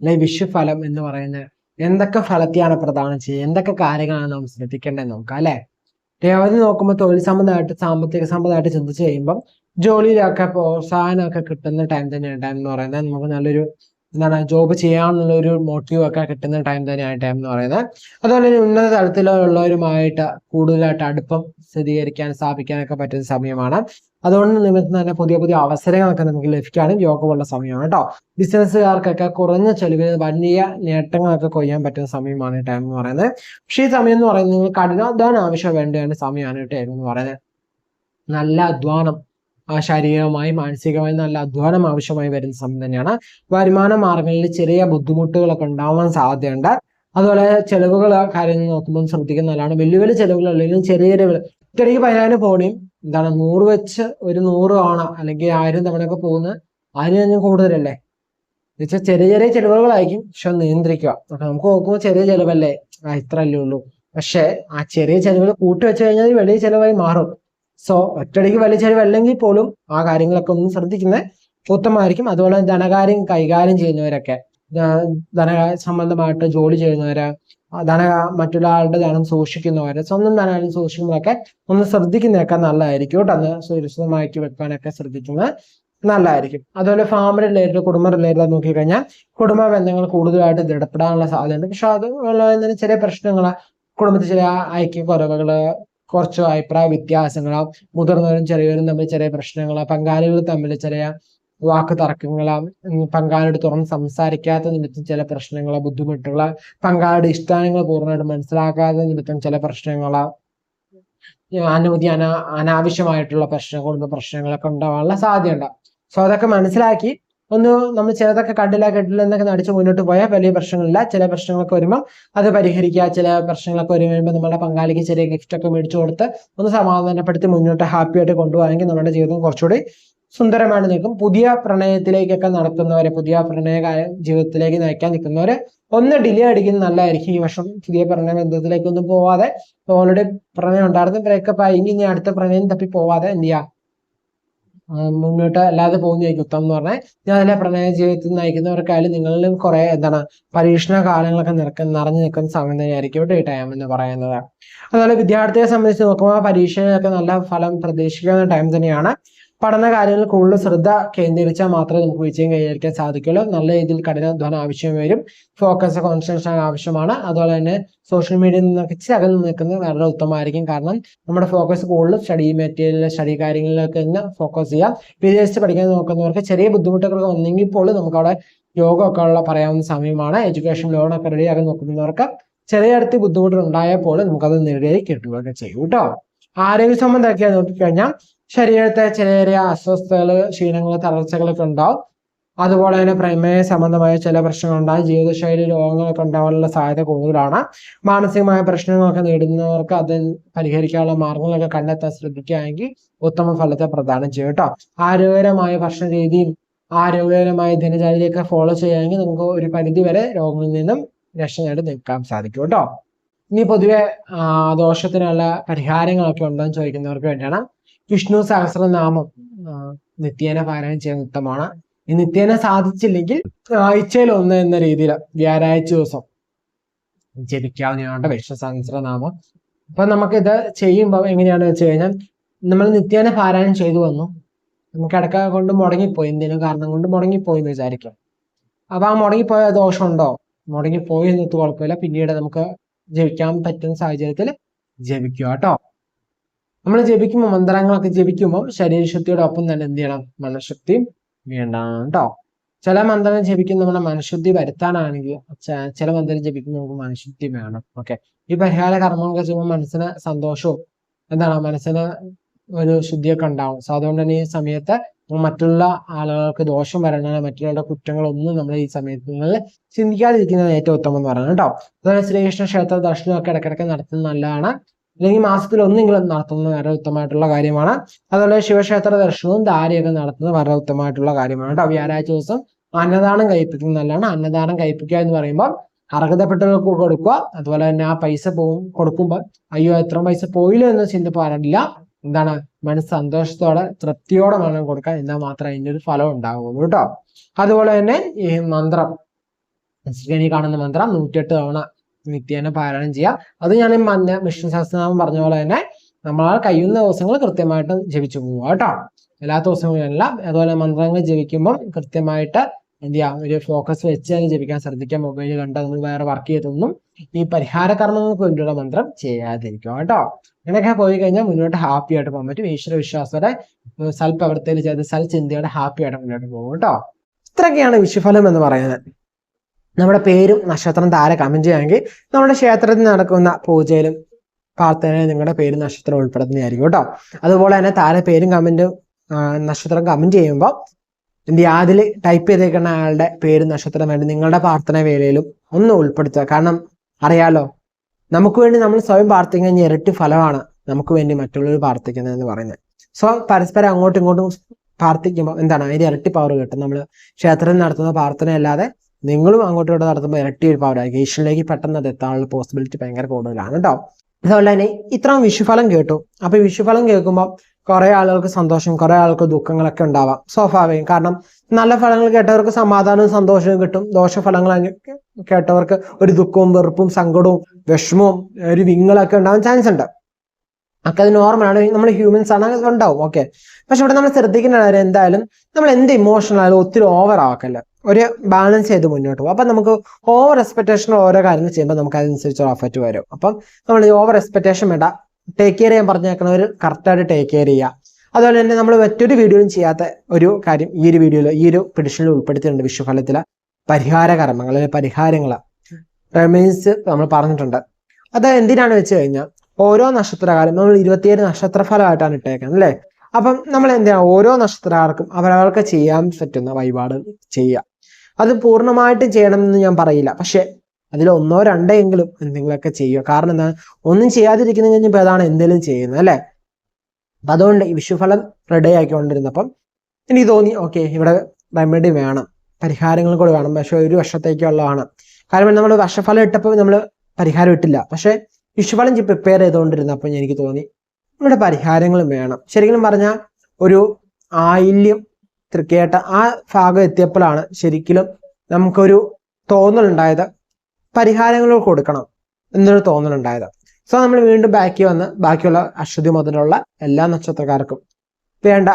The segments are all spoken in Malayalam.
അല്ലെ വിഷുഫലം എന്ന് പറയുന്നത് എന്തൊക്കെ ഫലത്തെയാണ് പ്രധാനം ചെയ്യുക? എന്തൊക്കെ കാര്യങ്ങളാണ് നമ്മൾ ശ്രദ്ധിക്കേണ്ടത് നോക്കാം അല്ലെ? രേവതി നോക്കുമ്പോൾ തൊഴിൽ സംബന്ധമായിട്ട് സാമ്പത്തിക സംബന്ധമായിട്ട് ചിന്തിച്ച് കഴിയുമ്പം ജോലിയിലൊക്കെ പ്രോത്സാഹനമൊക്കെ കിട്ടുന്ന ടൈം തന്നെയാണ് ടൈം എന്ന് പറയുന്നത്. നമുക്ക് നല്ലൊരു എന്താണ് ജോബ് ചെയ്യാനുള്ള ഒരു മോട്ടീവ് ഒക്കെ കിട്ടുന്ന ടൈം തന്നെയാണ് ടൈം എന്ന് പറയുന്നത്. അതുപോലെ തന്നെ ഉന്നത തലത്തിലുള്ളവരുമായിട്ട് കൂടുതലായിട്ട് അടുപ്പം സ്ഥിരീകരിക്കാൻ സ്ഥാപിക്കാനൊക്കെ പറ്റുന്ന സമയമാണ്. അതുകൊണ്ട് നിമിത്തം തന്നെ പുതിയ പുതിയ അവസരങ്ങളൊക്കെ നമുക്ക് ലഭിക്കാനും യോഗമുള്ള സമയമാണ് കേട്ടോ ബിസിനസ്സുകാർക്കൊക്കെ കുറഞ്ഞ ചെലവിൽ വലിയ നേട്ടങ്ങളൊക്കെ കൊയ്യാൻ പറ്റുന്ന സമയമാണ് ടൈം എന്ന് പറയുന്നത്. പക്ഷേ ഈ സമയം എന്ന് പറയുന്നത് നിങ്ങൾ കഠിനാധ്വാനം ആവശ്യം വേണ്ടിയാണ് സമയമാണ് ടൈം എന്ന് പറയുന്നത്. നല്ല അധ്വാനം ശാരീരികമായി മാനസികമായി നല്ല അധ്വാനം ആവശ്യമായി വരുന്ന സമയം തന്നെയാണ്. വരുമാന മാർഗങ്ങളിൽ ചെറിയ ബുദ്ധിമുട്ടുകളൊക്കെ ഉണ്ടാവാൻ സാധ്യതയുണ്ട്. അതുപോലെ ചെലവുകൾ കാര്യങ്ങൾ നോക്കുമ്പോൾ ശ്രദ്ധിക്കുന്ന നല്ലതാണ്. വലിയ വലിയ ചെലവുകൾ അല്ലെങ്കിൽ ചെറിയ ചെറിയ ഒറ്റയ്ക്ക് പതിനായിരം പോണിയും എന്താണ് നൂറ് വെച്ച് ഒരു നൂറ് ആണ് അല്ലെങ്കിൽ ആയിരം തവണയൊക്കെ പോകുന്ന അതിന് തന്നെ കൂടുതലല്ലേ? എന്നുവെച്ചാൽ ചെറിയ ചെറിയ ചെലവുകളായിരിക്കും പക്ഷെ നിയന്ത്രിക്കുക. നമുക്ക് നോക്കുമ്പോൾ ചെറിയ ചെലവല്ലേ? ആ ഇത്ര അല്ലേ ഉള്ളൂ. പക്ഷെ ആ ചെറിയ ചെലവുകൾ കൂട്ടി വെച്ച് കഴിഞ്ഞാൽ വലിയ ചെലവായി മാറും. സോ ഒറ്റടിക്ക് അല്ലെങ്കിൽ പോലും ആ കാര്യങ്ങളൊക്കെ ഒന്ന് ശ്രദ്ധിക്കുന്നത് ഉത്തമമായിരിക്കും. അതുപോലെ ധനകാര്യം കൈകാര്യം ചെയ്യുന്നവരൊക്കെ ധന സംബന്ധമായിട്ട് ജോലി ചെയ്യുന്നവര് ധന മറ്റൊരാളുടെ ധനം സൂക്ഷിക്കുന്നവര് സ്വന്തം ധനം സൂക്ഷിക്കുന്നതൊക്കെ ഒന്ന് ശ്രദ്ധിക്കുന്നതൊക്കെ നല്ലതായിരിക്കും കേട്ടോ. അന്ന് സുരക്ഷിതമാക്കി വെക്കാനൊക്കെ ശ്രദ്ധിക്കുന്നത് നല്ലതായിരിക്കും. അതുപോലെ ഫാമിലി റിലേറ്റഡ് കുടുംബ റിലേറ്റഡ് നോക്കിക്കഴിഞ്ഞാൽ കുടുംബ ബന്ധങ്ങൾ കൂടുതലായിട്ട് ദൃഢപ്പെടാനുള്ള സാധ്യതയുണ്ട്. പക്ഷെ അത് തന്നെ ചെറിയ പ്രശ്നങ്ങൾ കുടുംബത്തിൽ ചില ഐക്യക്കുറവുകൾ കുറച്ച് അഭിപ്രായ വ്യത്യാസങ്ങൾ മുതിർന്നവരും ചെറിയവരും തമ്മിൽ ചെറിയ പ്രശ്നങ്ങൾ പങ്കാളികൾ തമ്മിൽ ചെറിയ വാക്ക് തർക്കങ്ങൾ പങ്കാളിയുടെ തുറന്ന് സംസാരിക്കാത്ത നിമിത്തം ചില പ്രശ്നങ്ങൾ ബുദ്ധിമുട്ടുകൾ പങ്കാളിയുടെ ഇഷ്ടാനങ്ങൾ പൂർണമായിട്ട് മനസ്സിലാക്കാത്ത നിമിത്തം ചില പ്രശ്നങ്ങൾ അനവധി അനാ അനാവശ്യമായിട്ടുള്ള പ്രശ്നങ്ങൾ പ്രശ്നങ്ങളൊക്കെ ഉണ്ടാവാനുള്ള സാധ്യതയുണ്ട് സോ അതൊക്കെ മനസ്സിലാക്കി ഒന്ന് നമ്മൾ ചിലതൊക്കെ കണ്ടില്ല കേട്ടില്ല എന്നൊക്കെ നടിച്ച് മുന്നോട്ട് പോയാൽ വലിയ പ്രശ്നങ്ങളില്ല. ചില പ്രശ്നങ്ങളൊക്കെ വരുമ്പോൾ അത് പരിഹരിക്കുക ചില പ്രശ്നങ്ങളൊക്കെ വരുമ്പോൾ നമ്മുടെ പങ്കാളിക്ക് ചെറിയ ഗിഫ്റ്റ് ഒക്കെ മേടിച്ചു കൊടുത്ത് ഒന്ന് സമാധാനപ്പെടുത്തി മുന്നോട്ട് ഹാപ്പി ആയിട്ട് കൊണ്ടുപോകാമെങ്കിൽ നമ്മുടെ ജീവിതം കുറച്ചുകൂടി സുന്ദരമായിട്ട് നിൽക്കും. പുതിയ പ്രണയത്തിലേക്കൊക്കെ നടത്തുന്നവരെ പുതിയ പ്രണയ ജീവിതത്തിലേക്ക് നയിക്കാൻ നിൽക്കുന്നവരെ ഒന്ന് ഡിലേ അടിക്കുന്നത് നല്ലതായിരിക്കും. ഈ വർഷം പുതിയ പ്രണയ ബന്ധത്തിലേക്കൊന്നും പോവാതെ ഓൾറെഡി പ്രണയം ഉണ്ടായിരുന്നു ബ്രേക്കപ്പ് ആയി. ഇനി അടുത്ത പ്രണയം തപ്പി പോവാതെ എന്ത് ചെയ്യാ? മുന്നോട്ട് അല്ലാതെ പോകുന്നതായിരിക്കും. ഉത്തമം എന്ന് പറഞ്ഞാൽ ഞാൻ അതിലെ പ്രണയ ജീവിതത്തിൽ നയിക്കുന്നവർക്കായാലും നിങ്ങളിലും കുറെ എന്താണ് പരീക്ഷണ കാലങ്ങളൊക്കെ നിറക്ക നിറഞ്ഞു നിൽക്കുന്ന സമയം തന്നെയായിരിക്കും ഈ ടൈം എന്ന് പറയുന്നത്. അതുപോലെ വിദ്യാർത്ഥിയെ സംബന്ധിച്ച് നോക്കുമ്പോൾ പരീക്ഷയൊക്കെ നല്ല ഫലം പ്രതീക്ഷിക്കുന്ന ടൈം തന്നെയാണ്. പഠന കാര്യങ്ങളിൽ കൂടുതൽ ശ്രദ്ധ കേന്ദ്രീകരിച്ചാൽ മാത്രമേ നമുക്ക് വിജയം കൈവരിക്കാൻ സാധിക്കുള്ളൂ നല്ല രീതിയിൽ കഠിനാധ്വാനം ആവശ്യം വരും. ഫോക്കസ് കോൺസെൻട്രേഷൻ ആവശ്യമാണ്. അതുപോലെ തന്നെ സോഷ്യൽ മീഡിയയിൽ നിന്നൊക്കെ ഇച്ചിരി അകന്ന് നിൽക്കുന്നത് വളരെ ഉത്തമമായിരിക്കും. കാരണം നമ്മുടെ ഫോക്കസ് കൂടുതൽ സ്റ്റഡി മെറ്റീരിയൽ സ്റ്റഡി കാര്യങ്ങളിലൊക്കെ തന്നെ ഫോക്കസ് ചെയ്യാം. വിദേശത്ത് പഠിക്കാൻ നോക്കുന്നവർക്ക് ചെറിയ ബുദ്ധിമുട്ടുകളൊക്കെ വന്നെങ്കിൽ പോലും നമുക്ക് അവിടെ യോഗ ഒക്കെ ഉള്ള പറയാവുന്ന സമയമാണ്. എഡ്യൂക്കേഷൻ ലോണൊക്കെ റെഡിയാക്കാൻ നോക്കുന്നവർക്ക് ചെറിയ അടുത്ത് ബുദ്ധിമുട്ടുകൾ ഉണ്ടായപ്പോൾ നമുക്കത് നേടിയായി കിട്ടുകയൊക്കെ ചെയ്യും. കേട്ടോ. ആരോഗ്യ സംബന്ധമൊക്കെ നോക്കിക്കഴിഞ്ഞാൽ ശരീരത്തെ ചില ചെറിയ അസ്വസ്ഥതകൾ ക്ഷീണങ്ങൾ തളർച്ചകളൊക്കെ ഉണ്ടാവും. അതുപോലെ തന്നെ പ്രമേയ സംബന്ധമായ ചില പ്രശ്നങ്ങൾ ഉണ്ടാകും ജീവിതശൈലി രോഗങ്ങളൊക്കെ ഉണ്ടാവാനുള്ള സാധ്യത കൂടുതലാണ്. മാനസികമായ പ്രശ്നങ്ങളൊക്കെ നേടുന്നവർക്ക് അത് പരിഹരിക്കാനുള്ള മാർഗങ്ങളൊക്കെ കണ്ടെത്താൻ ശ്രദ്ധിക്കുകയാണെങ്കിൽ ഉത്തമ ഫലത്തെ പ്രദാനം ചെയ്യും കേട്ടോ. ആരോഗ്യകരമായ ഭക്ഷണ രീതിയും ആരോഗ്യകരമായ ദിനചര്യയൊക്കെ ഫോളോ ചെയ്യുകയാണെങ്കിൽ നമുക്ക് ഒരു പരിധി വരെ രോഗങ്ങളിൽ നിന്നും രക്ഷ നേടി നിൽക്കാൻ സാധിക്കും കേട്ടോ. ഇനി പൊതുവെ ദോഷത്തിനുള്ള പരിഹാരങ്ങളൊക്കെ ഉണ്ടോ എന്ന് ചോദിക്കുന്നവർക്ക് വേണ്ടിയാണ് വിഷ്ണു സഹസ്രനാമം നിത്യേന പാരായണം ചെയ്യുന്ന ഉത്തമമാണ്. ഈ നിത്യേന സാധിച്ചില്ലെങ്കിൽ ആഴ്ചയിൽ ഒന്ന് എന്ന രീതിയിൽ വ്യാഴാഴ്ച ദിവസം ജപിക്കാവുന്നതാണ് വിഷ്ണു സഹസ്രനാമം. അപ്പൊ നമുക്കിത് ചെയ്യുമ്പോൾ എങ്ങനെയാണ് വെച്ച് കഴിഞ്ഞാൽ നമ്മൾ നിത്യേന പാരായണം ചെയ്തു വന്നു. നമുക്ക് ഇടക്ക കൊണ്ട് മുടങ്ങിപ്പോയി എന്തെങ്കിലും കാരണം കൊണ്ട് മുടങ്ങിപ്പോയി എന്ന് വിചാരിക്കാം. അപ്പൊ ആ മുടങ്ങിപ്പോയ ദോഷമുണ്ടോ? മുടങ്ങിപ്പോയി എന്നിട്ട് കുഴപ്പമില്ല. പിന്നീട് നമുക്ക് ജപിക്കാൻ പറ്റുന്ന സാഹചര്യത്തിൽ ജപിക്കുക കേട്ടോ. നമ്മൾ ജപിക്കുമ്പോൾ മന്ത്രങ്ങളൊക്കെ ജപിക്കുമ്പോൾ ശരീരശുദ്ധിയുടെ ഒപ്പം തന്നെ എന്ത് ചെയ്യണം? മനഃശുദ്ധിയും വേണ്ടാണ്ടോ? ചില മന്ത്രം ജപിക്കും നമ്മുടെ മനഃശുദ്ധി വരുത്താനാണെങ്കിൽ ചില മന്ത്രം ജപിക്കുമ്പോൾ നമുക്ക് മനഃശുദ്ധി വേണം. ഓക്കെ. ഈ പരിഹാര കർമ്മങ്ങളൊക്കെ ചെയ്യുമ്പോൾ മനസ്സിന് സന്തോഷവും എന്താണ്? മനസ്സിന് ഒരു ശുദ്ധിയൊക്കെ ഉണ്ടാവും. സോ അതുകൊണ്ട് തന്നെ ഈ സമയത്ത് മറ്റുള്ള ആളുകൾക്ക് ദോഷം വരണ മറ്റുള്ളവരുടെ കുറ്റങ്ങളൊന്നും നമ്മൾ ഈ സമയത്ത് ചിന്തിക്കാതിരിക്കുന്നത് ഏറ്റവും ഉത്തമം എന്ന് പറയുന്നത് കേട്ടോ. അതുപോലെ ശ്രീകൃഷ്ണ ക്ഷേത്ര ദർശനമൊക്കെ ഇടയ്ക്കിടയ്ക്ക് നടത്തുന്നത് നല്ലതാണ്. അല്ലെങ്കിൽ മാസത്തിൽ ഒന്നെങ്കിലും നടത്തുന്നത് വളരെ ഉത്തമമായിട്ടുള്ള കാര്യമാണ്. അതുപോലെ ശിവക്ഷേത്ര ദർശനവും ധാരയൊക്കെ നടത്തുന്നത് വളരെ ഉത്തമമായിട്ടുള്ള കാര്യമാണ് കേട്ടോ. വ്യാഴാഴ്ച ദിവസം അന്നദാനം കഴിപ്പിക്കുന്നത് നല്ലതാണ്. അന്നദാനം കഴിപ്പിക്കുക എന്ന് പറയുമ്പോൾ അർഹതപ്പെട്ടവർക്ക് കൊടുക്കുക. അതുപോലെ തന്നെ ആ പൈസ പോകും കൊടുക്കുമ്പോൾ അയ്യോ എത്ര പൈസ പോയില്ലോ എന്ന് ചിന്ത പാടില്ല. എന്താണ്? മനസ്സ് സന്തോഷത്തോടെ തൃപ്തിയോടെ വേണം കൊടുക്കുക എന്നാൽ മാത്രമേ അതിന്റെ ഒരു ഫലം ഉണ്ടാവുള്ളൂ കേട്ടോ. അതുപോലെ തന്നെ ഈ മന്ത്രം. കാണുന്ന മന്ത്രം നൂറ്റിയെട്ട് തവണ നിത്യേന പാരായണം ചെയ്യുക അത് ഞാൻ മന്ന വിഷ്ണു സഹസ്രനാമം പറഞ്ഞ പോലെ തന്നെ നമ്മളാൽ കഴിയുന്ന ദിവസങ്ങൾ കൃത്യമായിട്ട് ജപിച്ചു പോവുക കേട്ടോ. എല്ലാ ദിവസങ്ങളിലല്ല അതുപോലെ മന്ത്രങ്ങൾ ജപിക്കുമ്പോൾ കൃത്യമായിട്ട് എന്ത് ചെയ്യാം? ഒരു ഫോക്കസ് വെച്ച് തന്നെ ജപിക്കാൻ ശ്രദ്ധിക്കാം. മൊബൈൽ കണ്ട് നമ്മൾ വേറെ വർക്ക് ചെയ്തൊന്നും ഈ പരിഹാര കർമ്മങ്ങൾക്ക് വേണ്ടിയുള്ള മന്ത്രം ചെയ്യാതിരിക്കും കേട്ടോ. അങ്ങനെയൊക്കെ പോയി കഴിഞ്ഞാൽ മുന്നോട്ട് ഹാപ്പി ആയിട്ട് പോകാൻ പറ്റും. ഈശ്വര വിശ്വാസത്തോടെ സൽപ്രവർത്തിയിൽ ചെയ്ത് സൽചിന്തയോടെ ഹാപ്പി ആയിട്ട് മുന്നോട്ട് പോകും കേട്ടോ. ഇത്രയൊക്കെയാണ് വിഷുഫലം എന്ന് പറയുന്നത്. നമ്മുടെ പേരും നക്ഷത്രം താരെ കമന്റ് ചെയ്യുകയാണെങ്കിൽ നമ്മുടെ ക്ഷേത്രത്തിൽ നടക്കുന്ന പൂജയിലും പ്രാർത്ഥനയിലും നിങ്ങളുടെ പേരും നക്ഷത്രം ഉൾപ്പെടുന്നതായിരിക്കും കേട്ടോ. അതുപോലെ തന്നെ താര പേരും കമന്റും നക്ഷത്രം കമന്റ് ചെയ്യുമ്പോൾ എന്ത് അതിൽ ടൈപ്പ് ചെയ്തേക്കുന്ന ആളുടെ പേരും നക്ഷത്രം വേണ്ടി നിങ്ങളുടെ പ്രാർത്ഥന വേളയിലും ഒന്ന് ഉൾപ്പെടുത്തുക. കാരണം അറിയാലോ നമുക്ക് വേണ്ടി നമ്മൾ സ്വയം പ്രാർത്ഥിക്കുന്ന ഇരട്ടി ഫലമാണ് നമുക്ക് വേണ്ടി മറ്റുള്ളവർ പ്രാർത്ഥിക്കുന്നത് എന്ന് പറയുന്നത്. സോ പരസ്പരം അങ്ങോട്ടും ഇങ്ങോട്ടും പ്രാർത്ഥിക്കുമ്പോൾ എന്താണ്? അതിന്റെ ഇരട്ടി പവർ കിട്ടും. നമ്മൾ ക്ഷേത്രത്തിൽ നടത്തുന്ന പ്രാർത്ഥന അല്ലാതെ നിങ്ങളും അങ്ങോട്ടും ഇവിടെ നടത്തുമ്പോൾ ഇരട്ടി ഒരു പവർ ആയിരിക്കും. പെട്ടെന്ന് അത് എത്താനുള്ള പോസിബിലിറ്റി ഭയങ്കര കൂടുതലാണ് കേട്ടോ. അതുപോലെ തന്നെ ഇത്രയും വിഷുഫലം കേട്ടു. അപ്പൊ വിഷുഫലം കേൾക്കുമ്പോൾ കുറെ ആളുകൾക്ക് സന്തോഷം കുറെ ആൾക്ക് ദുഃഖങ്ങളൊക്കെ ഉണ്ടാവാം. സ്വാഭാവികം. കാരണം നല്ല ഫലങ്ങൾ കേട്ടവർക്ക് സമാധാനവും സന്തോഷവും കിട്ടും. ദോഷഫലങ്ങൾ കേട്ടവർക്ക് ഒരു ദുഃഖവും വെറുപ്പും സങ്കടവും വിഷമവും ഒരു വിങ്ങളൊക്കെ ഉണ്ടാവാൻ ചാൻസ് ഉണ്ട്. ഒക്കെ അത് നോർമലാണ് നമ്മൾ ഹ്യൂമൻസ് ആണ്. ഉണ്ടാവും. ഓക്കെ പക്ഷെ ഇവിടെ നമ്മൾ ശ്രദ്ധിക്കേണ്ട കാര്യം എന്തായാലും നമ്മൾ എന്ത് ഇമോഷണൽ ആയാലും ഒത്തിരി ഓവർ ആക്കല്ല ഒരു ബാലൻസ് ചെയ്ത് മുന്നോട്ട് പോകും. അപ്പം നമുക്ക് ഓവർ എക്സ്പെക്ടേഷൻ ഓരോ കാര്യങ്ങൾ ചെയ്യുമ്പോൾ നമുക്ക് അതിനനുസരിച്ച് എഫക്റ്റ് വരും. അപ്പം നമ്മൾ ഈ ഓവർ എക്സ്പെക്ടേഷൻ വേണ്ട ടേക്ക് കെയർ ചെയ്യാൻ പറഞ്ഞേക്കുന്നവർ കറക്റ്റായിട്ട് ടേക്ക് കെയർ ചെയ്യുക. അതുപോലെ തന്നെ നമ്മൾ മറ്റൊരു വീഡിയോയും ചെയ്യാത്ത ഒരു കാര്യം ഈ ഒരു വീഡിയോയിൽ ഈ ഒരു പിടിഷനിൽ ഉൾപ്പെടുത്തിയിട്ടുണ്ട് വിഷുഫലത്തിലെ പരിഹാര കർമ്മങ്ങൾ അല്ലെങ്കിൽ പരിഹാരങ്ങൾ. റെമീൻസ് നമ്മൾ പറഞ്ഞിട്ടുണ്ട്. അത് എന്തിനാണ് വെച്ച് കഴിഞ്ഞാൽ ഓരോ നക്ഷത്രകാലം നമ്മൾ ഇരുപത്തിയേഴ് നക്ഷത്രഫലമായിട്ടാണ് ഇട്ടേക്കുന്നത് അല്ലേ? അപ്പം നമ്മൾ എന്തിനാ ഓരോ നക്ഷത്രക്കാർക്കും അവരവർക്ക് ചെയ്യാൻ പറ്റുന്ന വഴിപാട് ചെയ്യുക. അത് പൂർണമായിട്ടും ചെയ്യണമെന്ന് ഞാൻ പറയില്ല. പക്ഷെ അതിൽ ഒന്നോ രണ്ടോ എങ്കിലും എന്തെങ്കിലുമൊക്കെ ചെയ്യുക. കാരണം എന്താ ഒന്നും ചെയ്യാതിരിക്കുന്ന കഴിഞ്ഞപ്പോൾ അതാണ് എന്തെങ്കിലും ചെയ്യുന്നത് അല്ലേ? അപ്പൊ അതുകൊണ്ട് ഈ വിഷുഫലം റെഡി ആക്കിക്കൊണ്ടിരുന്നപ്പം എനിക്ക് തോന്നി ഓക്കെ ഇവിടെ റെമഡി വേണം. പരിഹാരങ്ങൾ കൂടെ വേണം. പക്ഷെ ഒരു വർഷത്തേക്കുള്ളതാണ്. കാരണം നമ്മൾ വർഷഫലം ഇട്ടപ്പോൾ നമ്മൾ പരിഹാരം ഇട്ടില്ല. പക്ഷെ വിഷുഫലം പ്രിപ്പയർ ചെയ്തുകൊണ്ടിരുന്നപ്പോൾ എനിക്ക് തോന്നി ഇവിടെ പരിഹാരങ്ങളും വേണം. ശരിക്കും പറഞ്ഞാൽ ഒരു ആയില്യം തൃക്കേട്ട ആ ഭാഗം എത്തിയപ്പോഴാണ് ശരിക്കും നമുക്കൊരു തോന്നലുണ്ടായത്. പരിഹാരങ്ങൾ കൊടുക്കണം എന്നൊരു തോന്നലുണ്ടായത്. സോ നമ്മൾ വീണ്ടും ബാക്കി വന്ന് ബാക്കിയുള്ള അശ്വതി മുതലുള്ള എല്ലാ നക്ഷത്രക്കാർക്കും വേണ്ട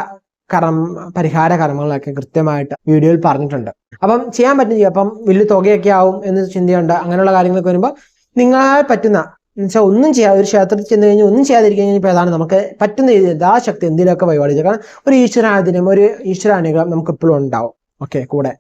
കർമ്മ പരിഹാര കർമ്മങ്ങളൊക്കെ കൃത്യമായിട്ട് വീഡിയോയിൽ പറഞ്ഞിട്ടുണ്ട്. അപ്പം ചെയ്യാൻ പറ്റും അപ്പം വലിയ തുകയൊക്കെ ആവും എന്ന് ചിന്തയുണ്ട് അങ്ങനെയുള്ള കാര്യങ്ങളൊക്കെ വരുമ്പോൾ നിങ്ങളാൽ പറ്റുന്ന എന്നുവെച്ചാൽ ഒന്നും ചെയ്യാതെ ഒരു ക്ഷേത്രത്തിൽ ചെന്ന് കഴിഞ്ഞാൽ ഒന്നും ചെയ്യാതിരിക്കാൻ അതാണ് നമുക്ക് പറ്റുന്ന രീതിയിൽ ശക്തി എന്തിലൊക്കെ പരിപാടി ചെയ്യുക കാരണം ഒരു ഈശ്വരാധീനം ഒരു ഈശ്വരാനുഗ്രഹം നമുക്ക് എപ്പോഴും ഉണ്ടാവും. ഓക്കെ കൂടെ.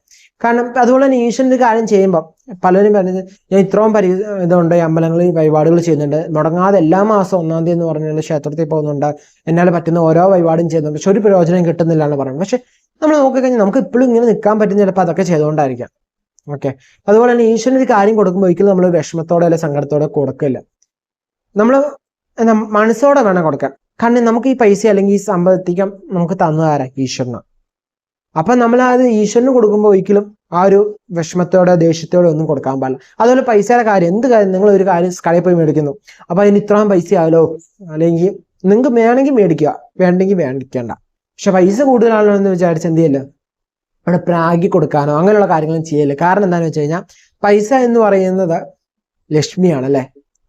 കാരണം അതുപോലെ തന്നെ ഈശ്വരന്റെ കാര്യം ചെയ്യുമ്പോൾ പലരും പറഞ്ഞത് ഞാൻ ഇത്രയും പരി ഇതുണ്ട് അമ്പലങ്ങളിൽ വഴിപാടുകൾ ചെയ്യുന്നുണ്ട്. മുടങ്ങാതെ എല്ലാ മാസം ഒന്നാം തീയതി എന്ന് പറഞ്ഞാൽ ക്ഷേത്രത്തിൽ പോകുന്നുണ്ട്. എന്നാൽ പറ്റുന്ന ഓരോ വഴിപാടും ചെയ്യുന്നുണ്ട്. പക്ഷെ ഒരു പ്രയോജനം കിട്ടുന്നില്ല എന്ന് പറയുന്നത്. പക്ഷെ നമ്മൾ നോക്കിക്കഴിഞ്ഞാൽ നമുക്ക് ഇപ്പോഴും ഇങ്ങനെ നിൽക്കാൻ പറ്റുന്ന ചിലപ്പോൾ അതൊക്കെ ചെയ്തുകൊണ്ടായിരിക്കാം. ഓക്കെ. അതുപോലെ തന്നെ ഈശ്വരന് ഒരു കാര്യം കൊടുക്കുമ്പോൾ ഒരിക്കലും നമ്മൾ വിഷമത്തോടെ അല്ലെങ്കിൽ സങ്കടത്തോടെ കൊടുക്കില്ല. നമ്മൾ മനസ്സോടെ വേണം കൊടുക്കാൻ. കാരണം നമുക്ക് ഈ പൈസ അല്ലെങ്കിൽ ഈ സമ്പത്തിക്കം നമുക്ക് തന്നതാരാ? ഈശ്വരനാണ് അപ്പൊ നമ്മൾ അത് ഈശ്വരന് കൊടുക്കുമ്പോൾ ഒരിക്കലും ആ ഒരു വിഷമത്തോടെ ദേഷ്യത്തോടെ ഒന്നും കൊടുക്കാൻ പാടില്ല. അതുപോലെ പൈസയുടെ കാര്യം എന്ത് കാര്യം? നിങ്ങൾ ഒരു കാര്യം കടയിൽ പോയി മേടിക്കുന്നു. അപ്പൊ അതിന് ഇത്രയും പൈസ ആയാലോ? അല്ലെങ്കിൽ നിങ്ങൾക്ക് വേണമെങ്കിൽ മേടിക്കുക. വേണ്ടെങ്കിൽ മേടിക്കേണ്ട പക്ഷെ പൈസ കൂടുതലാണല്ലോ എന്ന് വിചാരിച്ച് എന്ത് ചെയ്യല്ലോ അവിടെ പ്രാഗി കൊടുക്കാനോ അങ്ങനെയുള്ള കാര്യങ്ങളും ചെയ്യല്ല കാരണം എന്താണെന്ന് വെച്ച് കഴിഞ്ഞാൽ പൈസ എന്ന് പറയുന്നത് ലക്ഷ്മിയാണ് അല്ലെ